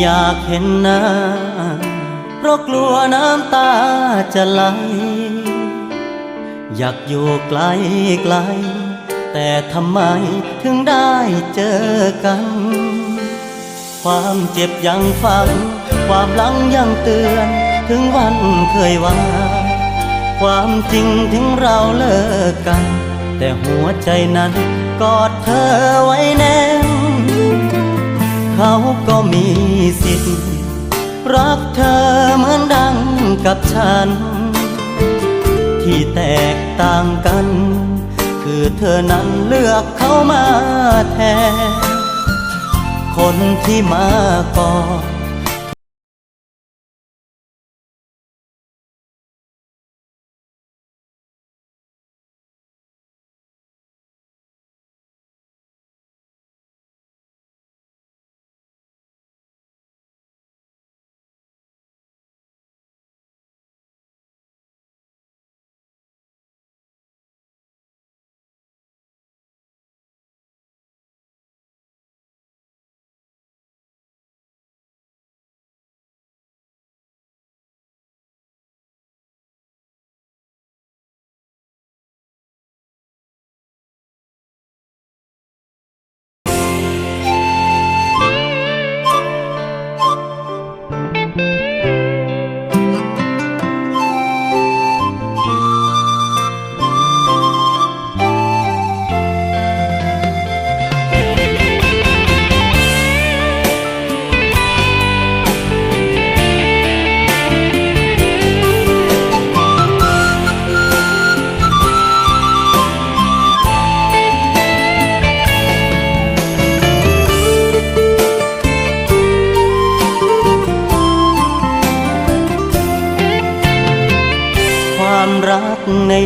อยากเห็นหน้า เพราะกลัวน้ำตาจะไหล อยากอยู่ไกลไกล แต่ทำไมถึงได้เจอกัน ความเจ็บยังฟัง ความหลังยังเตือน ถึงวันเคยว่า ความจริงถึงเราเลิกกัน แต่หัวใจนั้นกอดเธอไว้แน่น เขาก็มีสิทธิ์ รักเธอเหมือนดังกับฉัน ที่แตกต่างกัน คือเธอนั้นเลือกเขามาแทนคนที่มาก่อน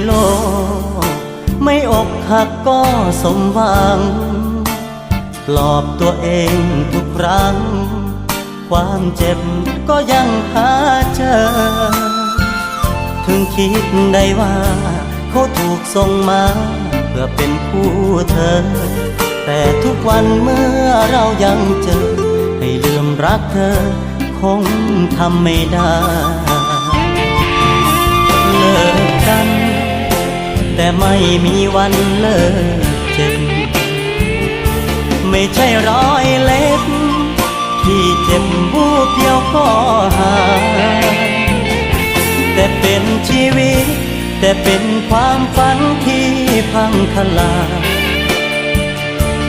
โลก ไม่อกหักก็สมหวัง ปลอบตัวเองทุกครั้ง ความเจ็บก็ยังหาเจอ ถึงคิดได้ว่าเขาถูกส่งมาเพื่อเป็นผู้เธอ แต่ทุกวันเมื่อเรายังเจอ ให้ลืมรักเธอ คงทำไม่ได้เลิกกัน แต่ไม่มีวันเลิกเจ็บไม่ใช่รอยเล็บ ที่เจ็บบูบเดียวก็หายแต่เป็นชีวิต แต่เป็นความฝันที่พังทลาย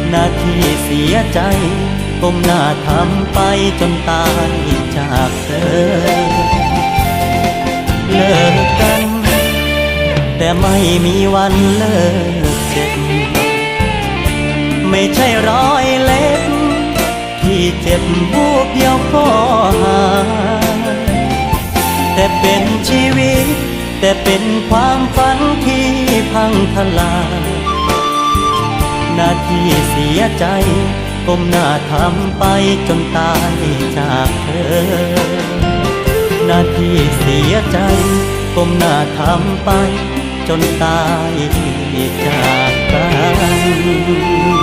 หน้าที่เสียใจก้มหน้าทำไปจนตายจากเธอเลิก แต่ไม่มีวันเลิกเจ็บ ไม่ใช่รอยเล็บ ที่เจ็บบูบเดียวก็หายแต่เป็นชีวิต แต่เป็นความฝันที่พังทลายหน้าที่เสียใจก้มหน้าทำไปจนตายจากเธอ หน้าที่เสียใจก้มหน้าทำไป จนตายจากกัน